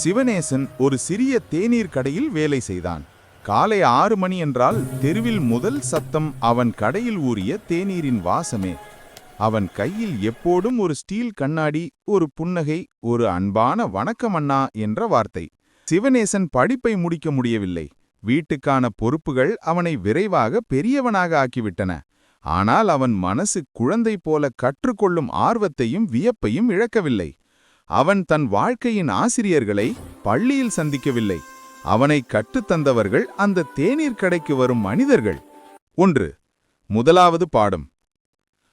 சிவநேசன் ஒரு சிறிய தேநீர் கடையில் வேலை செய்தான். காலை ஆறு மணி என்றால் தெருவில் முதல் சத்தம் அவன் கடையில் ஊறிய தேநீரின் வாசமே. அவன் கையில் எப்போதும் ஒரு ஸ்டீல் கண்ணாடி ஒரு புன்னகை ஒரு அன்பான வணக்கம் அண்ணா என்ற வார்த்தை. சிவநேசன் படிப்பை முடிக்க முடியவில்லை. வீட்டுக்கான பொறுப்புகள் அவனை விரைவாக பெரியவனாக ஆக்கிவிட்டன. ஆனால் அவன் மனசு குழந்தை போல கற்றுக்கொள்ளும் ஆர்வத்தையும் வியப்பையும் இழக்கவில்லை. அவன் தன் வாழ்க்கையின் ஆசிரியர்களை பள்ளியில் சந்திக்கவில்லை. அவனை கற்றுத்தந்தவர்கள் அந்த தேநீர் கடைக்கு வரும் மனிதர்கள். ஒன்று முதலாவது பாடம்.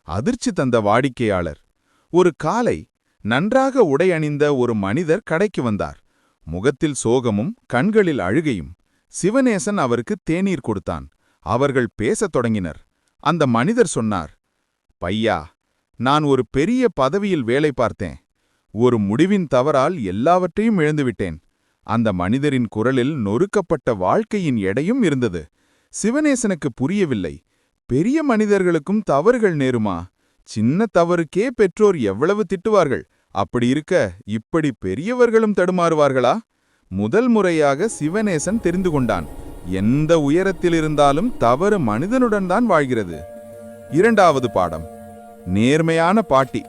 அதிர்ச்சி தந்த வாடிக்கையாளர். ஒரு காலை நன்றாக உடை அணிந்த ஒரு மனிதர் கடைக்கு வந்தார். முகத்தில் சோகமும் கண்களில் அழுகையும். சிவநேசன் அவருக்கு தேநீர் கொடுத்தான். அவர்கள் பேசத் தொடங்கினர். அந்த மனிதர் சொன்னார் பையா நான் ஒரு பெரிய பதவியில் வேலை பார்த்தேன். ஒரு முடிவின் தவறால் எல்லாவற்றையும் இழந்துவிட்டேன். அந்த மனிதரின் குரலில் நொறுக்கப்பட்ட வாழ்க்கையின் எடையும் இருந்தது. சிவநேசனுக்கு புரியவில்லை. பெரிய மனிதர்களுக்கும் தவறுகள் நேருமா? சின்ன தவறுக்கே பெற்றோர் எவ்வளவு திட்டுவார்கள்? அப்படி இருக்க இப்படி பெரியவர்களும் தடுமாறுவார்களா? முதல் முறையாக சிவநேசன் தெரிந்து கொண்டான். எந்த உயரத்தில் இருந்தாலும் தவறு மனிதனுடன் தான் வாழ்கிறது. இரண்டாவது பாடம். நேர்மையான பாட்டி.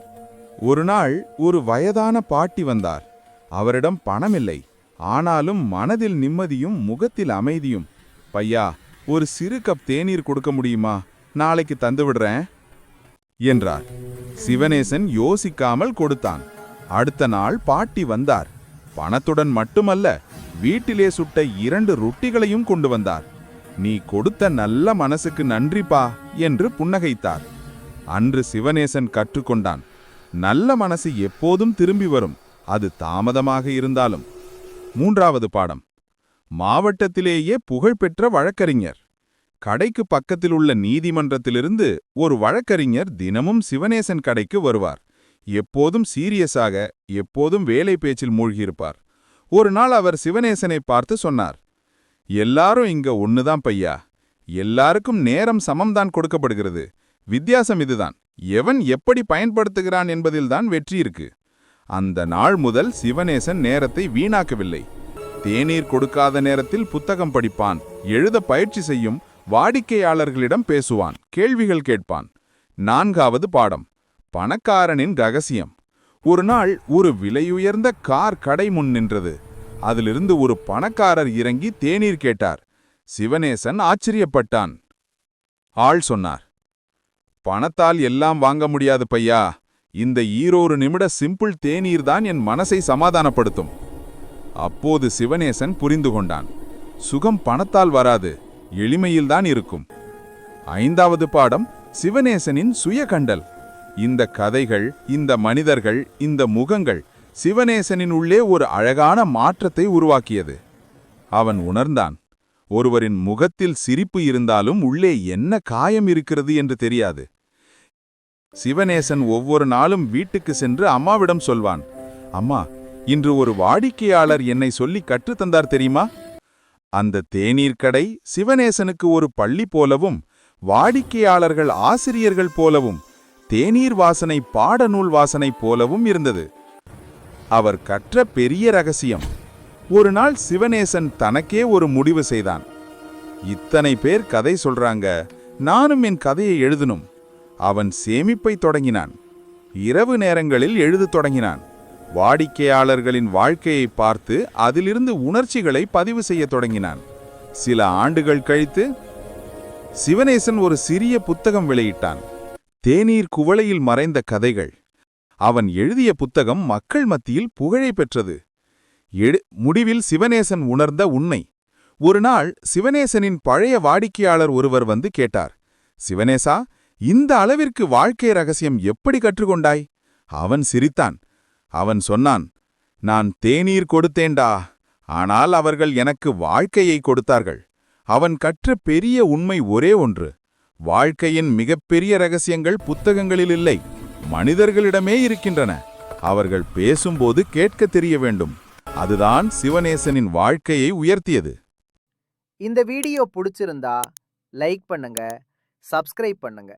ஒரு நாள் ஒரு வயதான பாட்டி வந்தார். அவரிடம் பணமில்லை. ஆனாலும் மனதில் நிம்மதியும் முகத்தில் அமைதியும். பையா ஒரு சிறு கப் தேநீர் கொடுக்க முடியுமா? நாளைக்கு தந்து விடுறேன். என்றார். சிவனேசன் யோசிக்காமல் கொடுத்தான். அடுத்த நாள் பாட்டி வந்தார். பணத்துடன் மட்டுமல்ல வீட்டிலே சுட்ட இரண்டு ரொட்டிகளையும் கொண்டு வந்தார். நீ கொடுத்த நல்ல மனசுக்கு நன்றிப்பா என்று புன்னகைத்தார். அன்று சிவனேசன் கற்றுக்கொண்டான். நல்ல மனசு எப்போதும் திரும்பி வரும். அது தாமதமாக இருந்தாலும். மூன்றாவது பாடம். மாவட்டத்திலேயே புகழ்பெற்ற வழக்கறிஞர். கடைக்கு பக்கத்தில் உள்ள நீதிமன்றத்திலிருந்து ஒரு வழக்கறிஞர் தினமும் சிவனேசன் கடைக்கு வருவார். எப்போதும் சீரியஸாக எப்போதும் வேலை பேச்சில் மூழ்கியிருப்பார். ஒரு நாள் அவர் சிவனேசனை பார்த்து சொன்னார் எல்லாரும் இங்க ஒண்ணுதான் பையா. எல்லாருக்கும் நேரம் சமம்தான் கொடுக்கப்படுகிறது. வித்தியாசம் இதுதான். எவன் எப்படி பயன்படுத்துகிறான் என்பதில்தான் வெற்றி இருக்கு. அந்த நாள் முதல் சிவனேசன் நேரத்தை வீணாக்கவில்லை. தேநீர் கொடுக்காத நேரத்தில் புத்தகம் படிப்பான் எழுத பயிற்சி செய்யும் வாடிக்கையாளர்களிடம் பேசுவான் கேள்விகள் கேட்பான். நான்காவது பாடம் பணக்காரனின் ரகசியம். ஒரு நாள் ஒரு விலையுயர்ந்த கார் கடை முன் நின்றது. அதிலிருந்து ஒரு பணக்காரர் இறங்கி தேநீர் கேட்டார். சிவனேசன் ஆச்சரியப்பட்டான். ஆள் சொன்னார் பணத்தால் எல்லாம் வாங்க முடியாது பையா. இந்த ஈரோரு நிமிட சிம்பிள் தேநீர் தான் என் மனசை சமாதானப்படுத்தும். அப்போது சிவனேசன் புரிந்து கொண்டான். சுகம் பணத்தால் வராது எளிமையில்தான் இருக்கும். ஐந்தாவது பாடம் சிவனேசனின் சுய கண்டல் இந்த கதைகள் இந்த மனிதர்கள் இந்த முகங்கள் சிவனேசனின் உள்ளே ஒரு அழகான மாற்றத்தை உருவாக்கியது. அவன் உணர்ந்தான் ஒருவரின் முகத்தில் சிரிப்பு இருந்தாலும் உள்ளே என்ன காயம் இருக்கிறது என்று தெரியாது. சிவநேசன் ஒவ்வொரு நாளும் வீட்டுக்கு சென்று அம்மாவிடம் சொல்வான் அம்மா இன்று ஒரு வாடிக்கையாளர் என்னை சொல்லி கற்றுத்தந்தார் தெரியுமா? அந்த தேநீர் கடை சிவநேசனுக்கு ஒரு பள்ளி போலவும் வாடிக்கையாளர்கள் ஆசிரியர்கள் போலவும் தேநீர் வாசனை பாடநூல் வாசனை போலவும் இருந்தது. அவர் கற்ற பெரிய ரகசியம் ஒரு நாள் சிவனேசன் தனக்கே ஒரு முடிவு செய்தான். இத்தனை பேர் கதை சொல்றாங்க நானும் என் கதையை எழுதணும். அவன் சேமிப்பை தொடங்கினான். இரவு நேரங்களில் எழுதத் தொடங்கினான். வாடிக்கையாளர்களின் வாழ்க்கையை பார்த்து அதிலிருந்து உணர்ச்சிகளை பதிவு செய்யத் தொடங்கினான். சில ஆண்டுகள் கழித்து சிவனேசன் ஒரு சிறிய புத்தகம் வெளியிட்டான். தேநீர் குவளையில் மறைந்த கதைகள். அவன் எழுதிய புத்தகம் மக்கள் மத்தியில் புகழை பெற்றது. எடு முடிவில் சிவநேசன் உணர்ந்த உண்மை ஒரு நாள் சிவனேசனின் பழைய வாடிக்கையாளர் ஒருவர் வந்து கேட்டார் சிவனேசா இந்த அளவிற்கு வாழ்க்கை ரகசியம் எப்படி கற்றுக்கொண்டாய்? அவன் சிரித்தான் அவன் சொன்னான் நான் தேநீர் கொடுத்தேன்டா ஆனால் அவர்கள் எனக்கு வாழ்க்கையை கொடுத்தார்கள். அவன் கற்ற பெரிய உண்மை ஒரே ஒன்று வாழ்க்கையின் மிகப்பெரிய ரகசியங்கள் புத்தகங்களில் இல்லை மனிதர்களிடமே இருக்கின்றன. அவர்கள் பேசும்போது கேட்க தெரிய வேண்டும். அதுதான் சிவநேசனின் வாழ்க்கையை உயர்த்தியது. இந்த வீடியோ பிடிச்சிருந்தா லைக் பண்ணுங்க சப்ஸ்கிரைப் பண்ணுங்க.